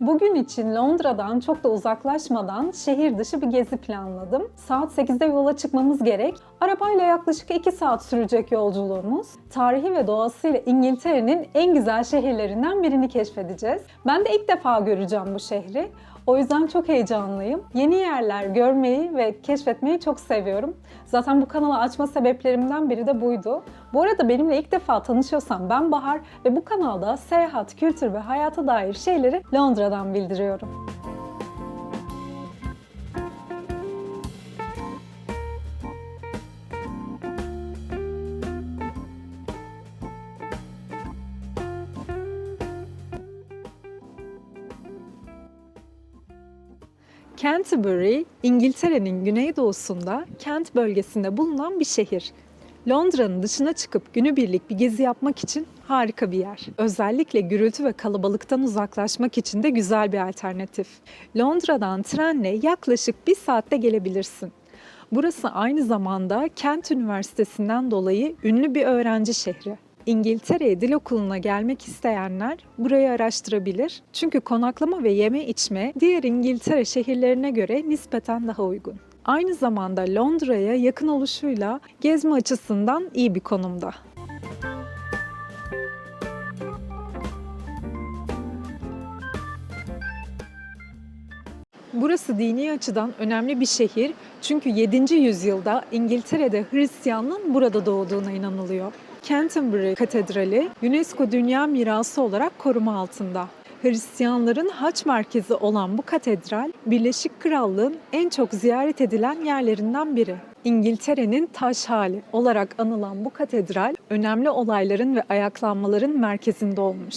Bugün için Londra'dan çok da uzaklaşmadan şehir dışı bir gezi planladım. Saat 8'de yola çıkmamız gerek. Arabayla yaklaşık 2 saat sürecek yolculuğumuz. Tarihi ve doğasıyla İngiltere'nin en güzel şehirlerinden birini keşfedeceğiz. Ben de ilk defa göreceğim bu şehri. O yüzden çok heyecanlıyım. Yeni yerler görmeyi ve keşfetmeyi çok seviyorum. Zaten bu kanalı açma sebeplerimden biri de buydu. Bu arada benimle ilk defa tanışıyorsan ben Bahar ve bu kanalda seyahat, kültür ve hayata dair şeyleri Londra'dan bildiriyorum. Canterbury, İngiltere'nin güneydoğusunda Kent bölgesinde bulunan bir şehir. Londra'nın dışına çıkıp günübirlik bir gezi yapmak için harika bir yer. Özellikle gürültü ve kalabalıktan uzaklaşmak için de güzel bir alternatif. Londra'dan trenle yaklaşık bir saatte gelebilirsin. Burası aynı zamanda Kent Üniversitesi'nden dolayı ünlü bir öğrenci şehri. İngiltere'ye dil okuluna gelmek isteyenler burayı araştırabilir. Çünkü konaklama ve yeme içme diğer İngiltere şehirlerine göre nispeten daha uygun. Aynı zamanda Londra'ya yakın oluşuyla gezme açısından iyi bir konumda. Burası dini açıdan önemli bir şehir çünkü 7. yüzyılda İngiltere'de Hristiyanlığın burada doğduğuna inanılıyor. Canterbury Katedrali UNESCO Dünya Mirası olarak koruma altında. Hristiyanların haç merkezi olan bu katedral, Birleşik Krallığın en çok ziyaret edilen yerlerinden biri. İngiltere'nin taş hali olarak anılan bu katedral, önemli olayların ve ayaklanmaların merkezinde olmuş.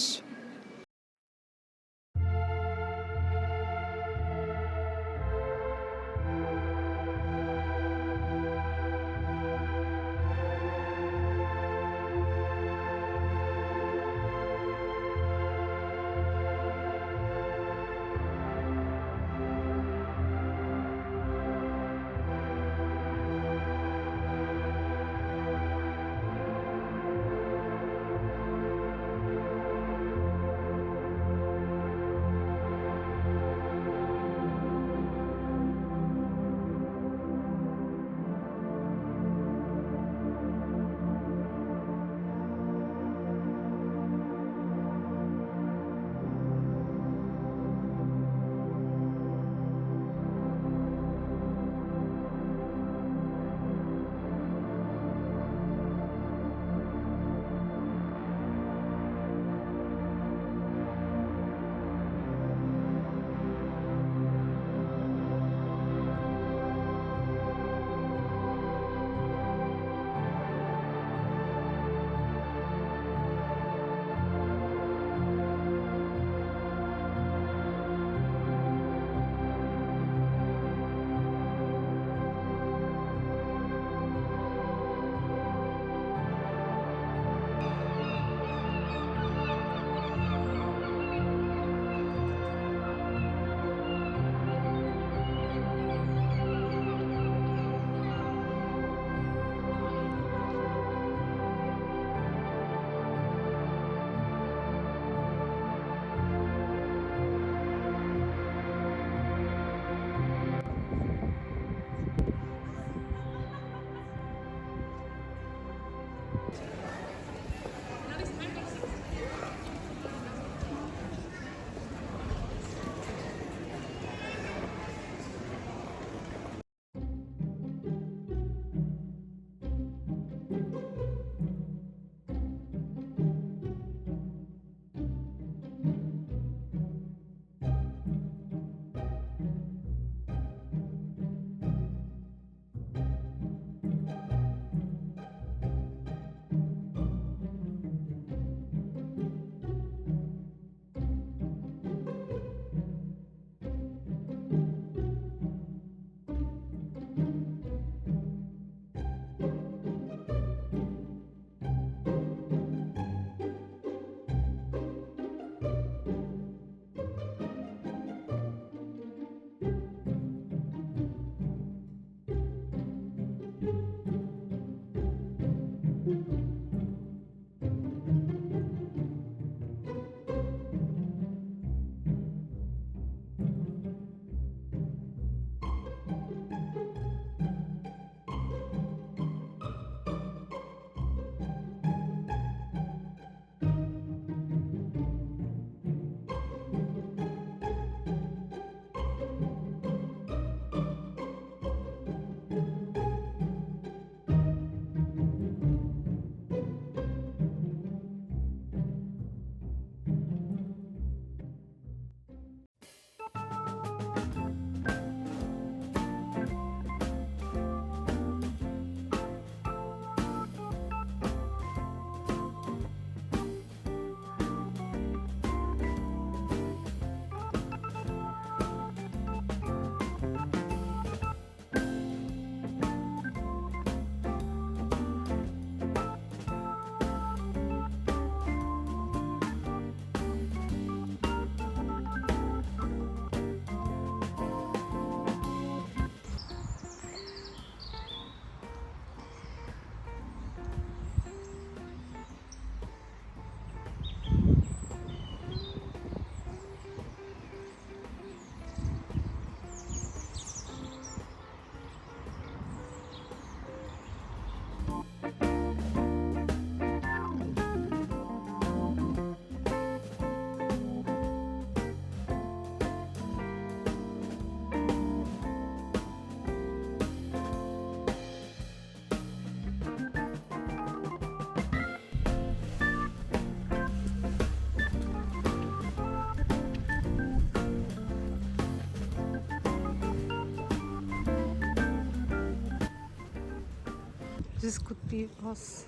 This could be us.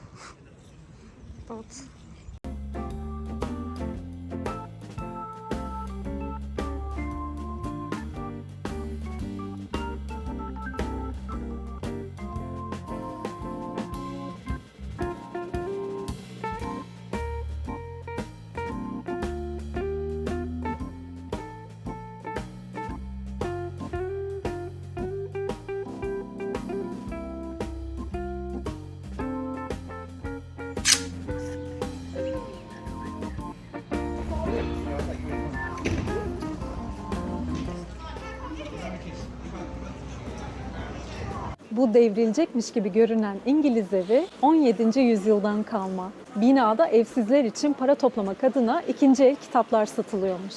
But Bu devrilecekmiş gibi görünen İngiliz evi 17. yüzyıldan kalma. Binada evsizler için para toplamak adına ikinci el kitaplar satılıyormuş.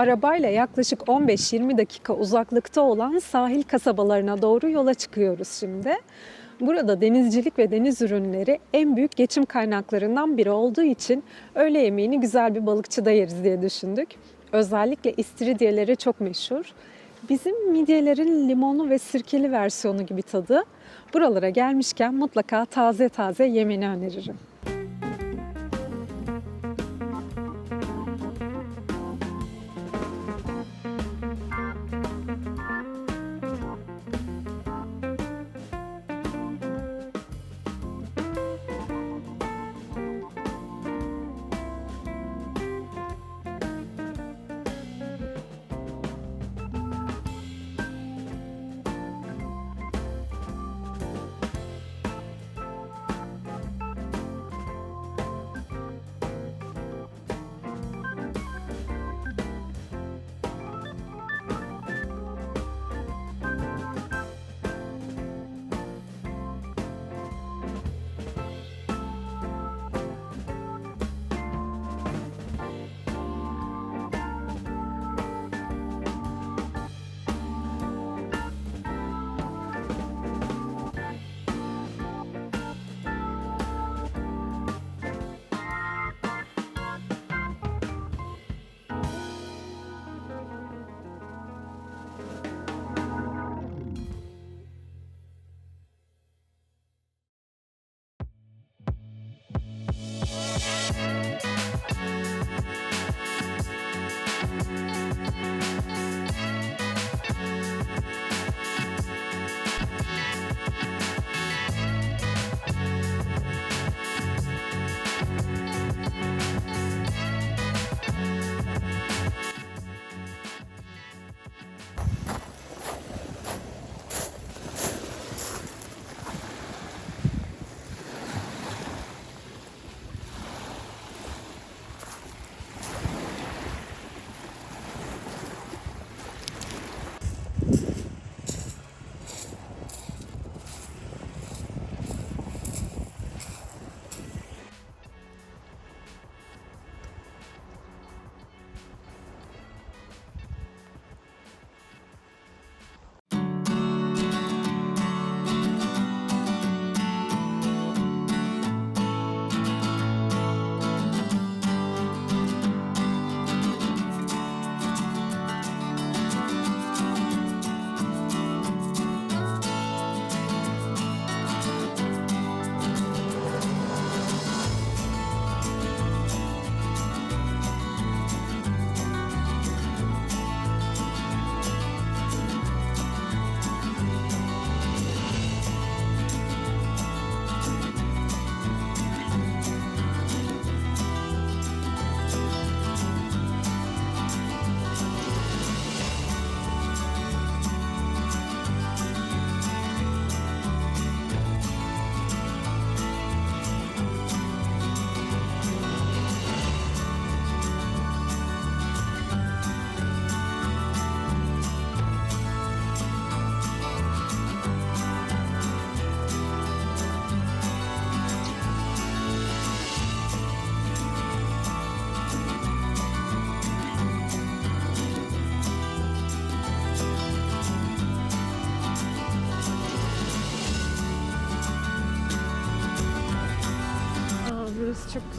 Arabayla yaklaşık 15-20 dakika uzaklıkta olan sahil kasabalarına doğru yola çıkıyoruz şimdi. Burada denizcilik ve deniz ürünleri en büyük geçim kaynaklarından biri olduğu için öğle yemeğini güzel bir balıkçıda yeriz diye düşündük. Özellikle istiridyeleri çok meşhur. Bizim midyelerin limonlu ve sirkeli versiyonu gibi tadı. Buralara gelmişken mutlaka taze taze yemeni öneririm.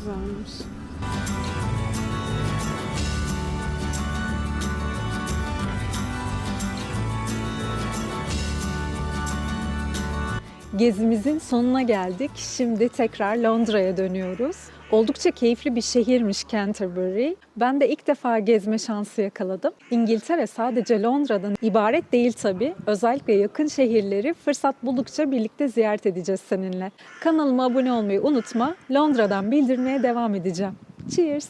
Güzelmiş. Gezimizin sonuna geldik. Şimdi tekrar Londra'ya dönüyoruz. Oldukça keyifli bir şehirmiş Canterbury. Ben de ilk defa gezme şansı yakaladım. İngiltere sadece Londra'dan ibaret değil tabii. Özellikle yakın şehirleri fırsat buldukça birlikte ziyaret edeceğiz seninle. Kanalıma abone olmayı unutma. Londra'dan bildirmeye devam edeceğim. Cheers!